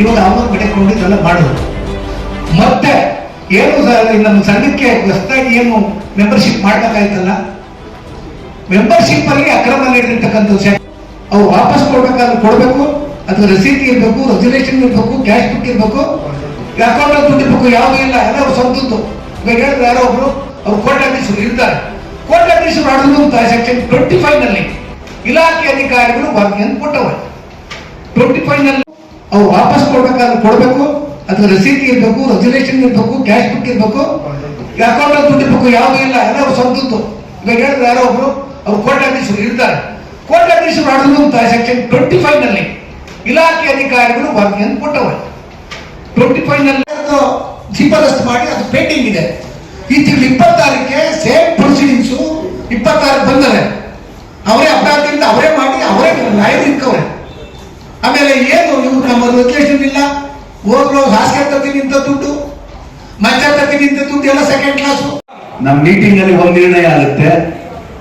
ಇವಾಗ ಅವನು ಬಿಡಿಕೊಂಡು ಇದೆಲ್ಲ ಮಾಡೋದು. ಮತ್ತೆ ಏನು ನಮ್ಮ ಸಂಘಕ್ಕೆ ಹೊಸದಾಗಿ ಏನು ಮೆಂಬರ್ಶಿಪ್ ಮಾಡ್ಬೇಕಾಯ್ತಲ್ಲ? ಮೆಂಬರ್ಶಿಪ್ ಅಲ್ಲಿ ಅಕ್ರಮ ನಡೆದಿರ್ತಕ್ಕಂಥ ಅವು ವಾಪಸ್ ಕೊಡ್ಬೇಕಾದ್ರೆ ಕೊಡಬೇಕು, ಅದು ರಸೀದಿ ಇರಬೇಕು ರೆಸಲ್ಯೂಷನ್ ಇರಬೇಕು ಕ್ಯಾಶ್ ಬುಕ್ ಇರಬೇಕು ಅಕೌಂಟ್ ದುಡ್ಡು ಯಾವುದೂ ಇಲ್ಲ, ಎಲ್ಲ ಅವ್ರ ಸ್ವಂತದ್ದು. ಇವಾಗ ಹೇಳಿದ್ರೆ ಯಾರೋ ಒಬ್ರು, ಅವ್ರು ಕೋಟ್ಯಾಧೀಶರು ಇರ್ತಾರೆ. ಕೋಟ್ಯಾಧೀಶರು ಮಾಡಿದ್ರು ಅಂತ ಸೆಕ್ಷನ್ ಟ್ವೆಂಟಿ ಫೈವ್ನಲ್ಲಿ ಇಲಾಖೆ ಅಧಿಕಾರಿಗಳು ವರದಿಯನ್ನು ಕೊಟ್ಟವೆ ಟ್ವೆಂಟಿ ಫೈವ್ನಲ್ಲಿ ಅವ್ರು ವಾಪಸ್ ಕೊಡ್ಬೇಕಾದ್ರೆ ಕೊಡಬೇಕು, ಅಥವಾ ರಸೀದಿ ಇರಬೇಕು ರೆಸಲ್ಯೂಷನ್ ಇರಬೇಕು ಕ್ಯಾಶ್ ಬುಕ್ ಇರಬೇಕು. ಅಕೌಂಟ್ ದುಡ್ಡು ಇರಬೇಕು, ಯಾವುದೂ ಇಲ್ಲ, ಎಲ್ಲ ಅವ್ರ ಸ್ವಂತದ್ದು. ಇವಾಗ ಹೇಳಿದ್ರೆ ಯಾರೋ ಒಬ್ರು, ಅವ್ರು ಕೋಟ್ಯಾಧೀಶರು ಇರ್ತಾರೆ. ಕೋಟ್ಯಾಧೀಶರು ಆಡಲು ಅಂತ ಸೆಕ್ಷನ್ ಟ್ವೆಂಟಿ ಫೈವ್ನಲ್ಲಿ. ಇಲಾಖೆ ಅಧಿಕಾರಿಗಳು ವರದಿಯನ್ನು ಕೊಟ್ಟವರು ಟ್ವೆಂಟಿ ಫೈವ್ನಲ್ಲಿ ಶಿಫಾರಸ್ತು ಮಾಡಿ ಅದು ಪೇಂಟಿಂಗ್ ಇದೆ. ಈ ತಿಂಗಳು ಇಪ್ಪತ್ತಾರಕ್ಕೆ ಸೇಮ್ ಪ್ರೊಸೀಡಿಂಗ್ಸು ಇಪ್ಪತ್ತಾರಕ್ಕೆ ಬಂದರೆ ಅವರೇ ಅಪರಾಧದಿಂದ ಅವರೇ ಮಾಡಿ, ಅವರೇ ಲಾಯರ್ ಇಕ್ಕವ್ರೆ ಆಮೇಲೆ ಏನು? ಇವ್ರು ನಮ್ಮ ರೆಗ್ಯುಲೇಷನ್ ಇಲ್ಲ. ಹೋಗ್ಲು ಹಾಸಿಗೆ ತರ್ತೀನಿ ಇಂಥ ದುಡ್ಡು ಮಂಚ ತರ್ತೀನಿ ದುಡ್ಡು, ಎಲ್ಲ ಸೆಕೆಂಡ್ ಕ್ಲಾಸು ನಮ್ಮ ಮೀಟಿಂಗ್ ಅಲ್ಲಿ ಒಂದು ನಿರ್ಣಯ ಆಗುತ್ತೆ.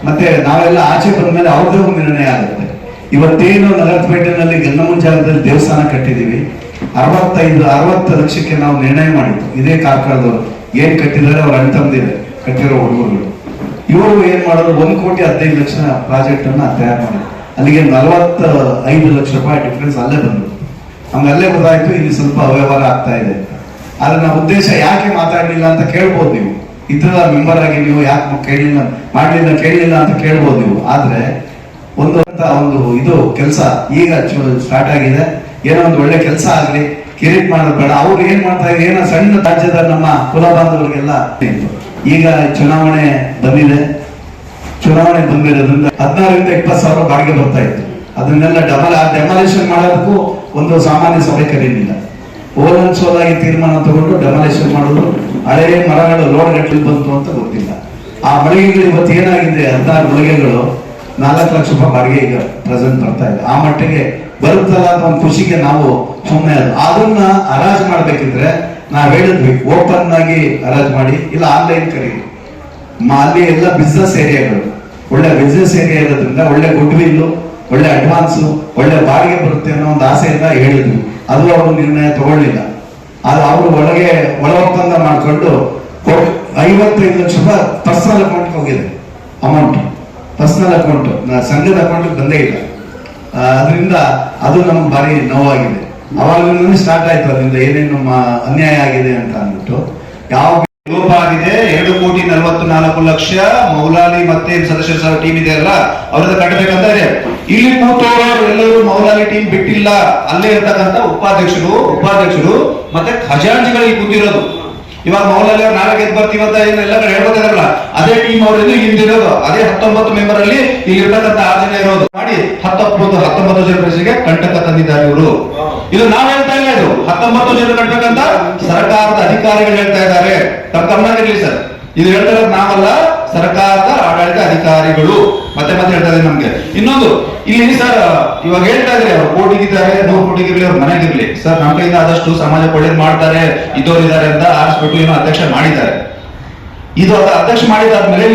ಮತ್ತೆ ನಾವೆಲ್ಲ ಆಚೆ ಬಂದ್ಮೇಲೆ ಅವ್ರದ್ದೇ ಒಂದು ನಿರ್ಣಯ ಆಗುತ್ತೆ. ಇವತ್ತೇನು ನಗರಪೇಟೆನಲ್ಲಿ ಗಂಗಮುಂಜಾಗದಲ್ಲಿ ದೇವಸ್ಥಾನ ಕಟ್ಟಿದೀವಿ ಅರವತ್ತೈದು, ಅರವತ್ತು ಲಕ್ಷಕ್ಕೆ ನಾವು ನಿರ್ಣಯ ಮಾಡಿದ್ದು. ಇದೇ ಕಾರ್ಕಳದವರು. ಏನ್ ಕಟ್ಟಿದ್ದಾರೆ ಅವ್ರ ತಂದಿದೆ ಕಟ್ಟಿರೋ ಹುಡುಗರುಗಳು ಇವರು ಏನ್ ಮಾಡೋದು ಒಂದು ಕೋಟಿ ಹದಿನೈದು ಲಕ್ಷ ಪ್ರಾಜೆಕ್ಟ್ ಅನ್ನ ತಯಾರು ಮಾಡಿದ್ರು. ಅಲ್ಲಿಗೆ ನಲವತ್ತ ಐದು ಲಕ್ಷ ರೂಪಾಯಿ ಡಿಫ್ರೆನ್ಸ್ ಅಲ್ಲೇ ಬಂದರು ನಮ್ಗೆ ಅಲ್ಲೇ ಗೊತ್ತಾಯ್ತು, ಇಲ್ಲಿ ಸ್ವಲ್ಪ ಅವ್ಯವಹಾರ ಆಗ್ತಾ ಇದೆ. ಆದ್ರೆ ನಮ್ಮ ಉದ್ದೇಶ ಯಾಕೆ ಮಾತಾಡ್ಲಿಲ್ಲ ಅಂತ ಕೇಳ್ಬೋದು ನೀವು. ಇದ್ರಲ್ಲ ಮೆಂಬರ್ ಆಗಿ ನೀವು ಯಾಕೆ ಕೇಳಿಲ್ಲ, ಮಾಡಲಿಲ್ಲ ಕೇಳಲಿಲ್ಲ ಅಂತ ಕೇಳ್ಬೋದು ನೀವು. ಆದ್ರೆ ಒಂದು ಅಂತ ಒಂದು ಇದು ಕೆಲಸ ಈಗ ಸ್ಟಾರ್ಟ್ ಆಗಿದೆ. ಏನೋ ಒಂದು ಒಳ್ಳೆ ಕೆಲಸ ಆಗ್ಲಿ ಕಿರೀಟ್ ಮಾಡೋದು ಬೇಡ. ಅವ್ರು ಏನ್ ಮಾಡ್ತಾ ಇದ್ದಾರೆ? ಏನೋ ಸಣ್ಣ ರಾಜ್ಯದ ನಮ್ಮ ಕುಲ ಬಾಂಧವರಿಗೆಲ್ಲ. ಈಗ ಚುನಾವಣೆ ಬಂದಿದೆ. ಚುನಾವಣೆ ಬಂದಿರೋದ್ರಿಂದ ಹದಿನಾರರಿಂದ ಇಪ್ಪತ್ತು ಸಾವಿರ ಬಾಡಿಗೆ ಬರ್ತಾ ಇತ್ತು. ಅದನ್ನೆಲ್ಲ ಡಬಲ್ ಡೆಮಾಲೇಷನ್ ಮಾಡೋದಕ್ಕೂ ಒಂದು ಸಾಮಾನ್ಯ ಸಭೆ ಕರೀಲಿಲ್ಲ ಓಲನ್ ಸೋಲಾಗಿ ತೀರ್ಮಾನ ತಗೊಂಡು ಡೆಮಾಲೇಷನ್ ಮಾಡೋದು, ಹಳೆ ಮರಗಳು ಲೋಡ್ ಗಟ್ಟಲಿ ಬಂತು ಅಂತ ಗೊತ್ತಿಲ್ಲ. ಆ ಮಳಿಗೆಗಳು ಇವತ್ತು ಏನಾಗಿದೆ? ಹದಿನಾರು ಮಳಿಗೆಗಳು ನಾಲ್ಕು ಲಕ್ಷ ರೂಪಾಯಿ ಬಾಡಿಗೆ ಈಗ ಪ್ರೆಸೆಂಟ್ ಬರ್ತಾ ಇದೆ. ಆ ಮಟ್ಟಿಗೆ ಬರುತ್ತಲ್ಲ ಅಂತ ಒಂದು ಖುಷಿಗೆ ನಾವು ಸುಮ್ಮನೆ ಅದನ್ನ ಹರಾಜು ಮಾಡ್ಬೇಕಿದ್ರೆ ನಾವು ಹೇಳಿದ್ವಿ, ಓಪನ್ ಆಗಿ ಅರಾಜ್ ಮಾಡಿ, ಇಲ್ಲ ಆನ್ಲೈನ್ ಕರೀರಿ ಅಲ್ಲಿ ಎಲ್ಲ ಬಿಸ್ನೆಸ್ ಏರಿಯಾಗಳು ಒಳ್ಳೆ ಬಿಸ್ನೆಸ್ ಏರಿಯಾ ಇರೋದ್ರಿಂದ ಒಳ್ಳೆ ಗುಡ್ ವಿಲ್ಲು ಒಳ್ಳೆ ಅಡ್ವಾನ್ಸ್ ಒಳ್ಳೆ ಬಾಡಿಗೆ ಬರುತ್ತೆ ಅನ್ನೋ ಒಂದು ಆಸೆಯಿಂದ ಹೇಳಿದ್ವಿ ಅದು ಅವರು ನಿರ್ಣಯ ತಗೊಳ್ಳಿಲ್ಲ. ಅದು ಅವರು ಒಳಗೆ ಒಳ ಒಪ್ಪಂದ ಮಾಡ್ಕೊಂಡು ಐವತ್ತೈದು ಲಕ್ಷ ರೂಪಾಯಿ ಪರ್ಸನಲ್ ಅಕೌಂಟ್ ಹೋಗಿದೆ. ಅಮೌಂಟ್ ಪರ್ಸನಲ್ ಅಕೌಂಟ್ ಸಂಘದ ಅಕೌಂಟ್ ಬಂದೇ ಇಲ್ಲ. ಅದರಿಂದ ಅದು ನಮ್ಗೆ ಭಾರಿ ನೋವಾಗಿದೆ. ಅವಾಗಲೂ ಸ್ಟಾರ್ಟ್ ಆಯ್ತು ಅದರಿಂದ ಏನೇನು ಅನ್ಯಾಯ ಆಗಿದೆ ಅಂತ ಅಂದ್ಬಿಟ್ಟು, ಯಾವ ಕೋಟಿ ನಲವತ್ತು ನಾಲ್ಕು ಲಕ್ಷ. ಮೌಲಾಲಿ ಮತ್ತೆ ಸದಸ್ಯರ ಸಹ ಟೀಮ್ ಇದೆ ಅಲ್ಲ, ಅವ್ರದ್ದು ಇದೆ. ಇಲ್ಲಿ ಕೂತವರು ಎಲ್ಲರೂ ಮೌಲಾಲಿ ಟೀಮ್ ಬಿಟ್ಟಿಲ್ಲ. ಅಲ್ಲೇ ಇರ್ತಕ್ಕಂಥ ಉಪಾಧ್ಯಕ್ಷರು ಉಪಾಧ್ಯಕ್ಷರು ಮತ್ತೆ ಖಜಾಂಜಿಗಳಿಗೆ ಕೂತಿರೋದು. ಇವಾಗ ಮೌಲಾಲಿ ಅವ್ರು ನಾಳೆ ಗೆದ್ದು ಅಂತ ಏನು ಎಲ್ಲ ಕಡೆ ಹೇಳ್ಬೋದಾಗಲ್ಲ ಅದೇ ಟೀಮ್ ಅವರಲ್ಲಿ ಹಿಂದಿರೋದು. ಅದೇ ಹತ್ತೊಂಬತ್ತು ಮೆಂಬರ್ ಅಲ್ಲಿ ಇಲ್ಲಿ ಇರ್ತಕ್ಕಂಥ ಆರು ಇರೋದು. ಮಾಡಿ ಹತ್ತೊಂಬತ್ತು ಹತ್ತೊಂಬತ್ತು ಜನ ಪ್ರಜೆಗೆ ಕಂಟಕ ತಂದಿದ್ದಾರೆ ಇವರು. ಇದು ನಾವ್ ಹೇಳ್ತಾ ಇಲ್ಲ ಇದು. ಹತ್ತೊಂಬತ್ತು ಜನ ಕಟ್ಟಬೇಕಂತ ಸರ್ಕಾರದ ಅಧಿಕಾರಿಗಳು ಹೇಳ್ತಾ ಇದ್ದಾರೆ. ತಮ್ಮ ಇರಲಿ ಸರ್. ಇದು ಹೇಳ್ತಾರೆ ನಾವಲ್ಲ ಸರ್ಕಾರದ ಆಡಳಿತ ಅಧಿಕಾರಿಗಳು. ಮತ್ತೆ ಮತ್ತೆ ಹೇಳ್ತಾ ಇದ್ದಾರೆ ನಮ್ಗೆ. ಇನ್ನೊಂದು, ಇಲ್ಲಿ ಸರ್ ಇವಾಗ ಹೇಳ್ತಾ ಇದ್ರೆ ಅವ್ರು ಕೋಟಿಗಿದ್ದಾರೆ ನೂರು ಕೋಟಿಗಿರ್ಲಿ ಅವ್ರ ಮನೆಗಿರ್ಲಿ ಸರ್ ನಮ್ಮ ಕೈಯಿಂದ ಆದಷ್ಟು ಸಮಾಜ ಒಳ್ಳೇದು ಮಾಡ್ತಾರೆ ಇದ್ದವ್ರು ಇದ್ದಾರೆ ಅಂತ ಆರಿಸ್ಬಿಟ್ಟು ಏನೋ ಅಧ್ಯಕ್ಷ ಮಾಡಿದ್ದಾರೆ. ಇದು ಅಧ್ಯಕ್ಷ ಮಾಡಿದಾದ್ಮೇಲೆ